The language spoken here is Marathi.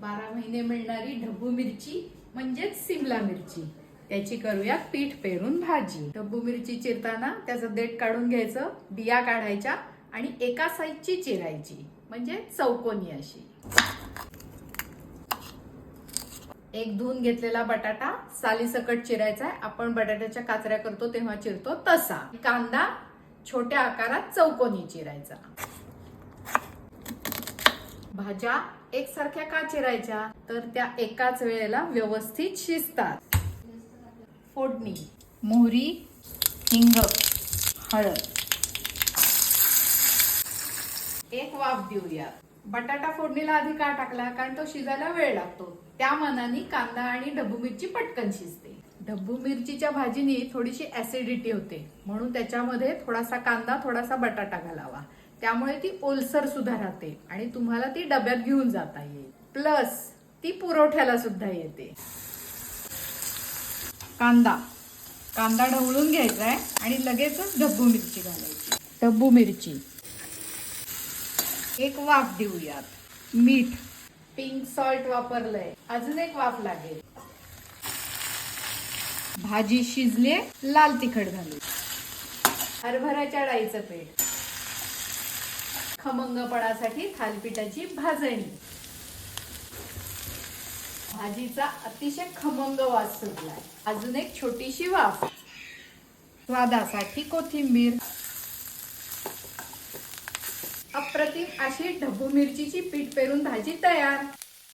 बारा महिने मिळणारी ढब्बू मिरची म्हणजेच सिमला मिरची. त्याची करूया पीठ पेरून भाजी. ढब्बू मिरची चिरताना त्याचं देठ काढून घ्यायचं बिया काढायच्या आणि एका साईजची चिरायची म्हणजे चौकोनी अशी. एक धुवून घेतलेला बटाटा सालीसकट चिरायचा आहे आपण बटाट्याच्या काचऱ्या करतो तेव्हा चिरतो तसा. कांदा छोट्या आकारात चौकोनी चिरायचा. भाज्या एकसारख्या का चिरायच्या? तर त्या एकाच वेळेला व्यवस्थित शिजतात. फोडणी. मोहरी हिंग हळद. एक वाफ देऊया. बटाटा फोडणीला आधी का टाकला? कारण तो शिजायला वेळ लागतो. त्या मनाने कांदा आणि ढब्बू मिरची पटकन शिजते. ढब्बू मिरचीच्या भाजीनी थोडीशी ऍसिडिटी होते. म्हणून त्याच्यामध्ये थोडासा कांदा थोडासा बटाटा घालावा. त्यामुळे ती ओलसर सुद्धा राहते आणि तुम्हाला ती डब्यात घेऊन जाता येईल. प्लस ती पुरवठ्याला सुद्धा येते. कांदा. कांदा ढवळून घ्यायचा आहे आणि लगेचच ढब्बू मिरची घालायची. ढब्बू मिरची. एक वाफ देऊयात. मीठ. पिंक सॉल्ट वापरलंय. अजून एक वाफ लागेल. भाजी शिजले लाल तिखट घालू हरभऱ्याच्या डाळीचं पीठ. खमंगपणासाठी थालपीठाची भाजणी. भाजीचा अतिशय खमंग वास सुटलाय. अजून एक छोटीशी वाफ. स्वादासाठी कोथिंबीर. अप्रतिम अशी ढबू मिरचीची पीठ पेरून भाजी तयार.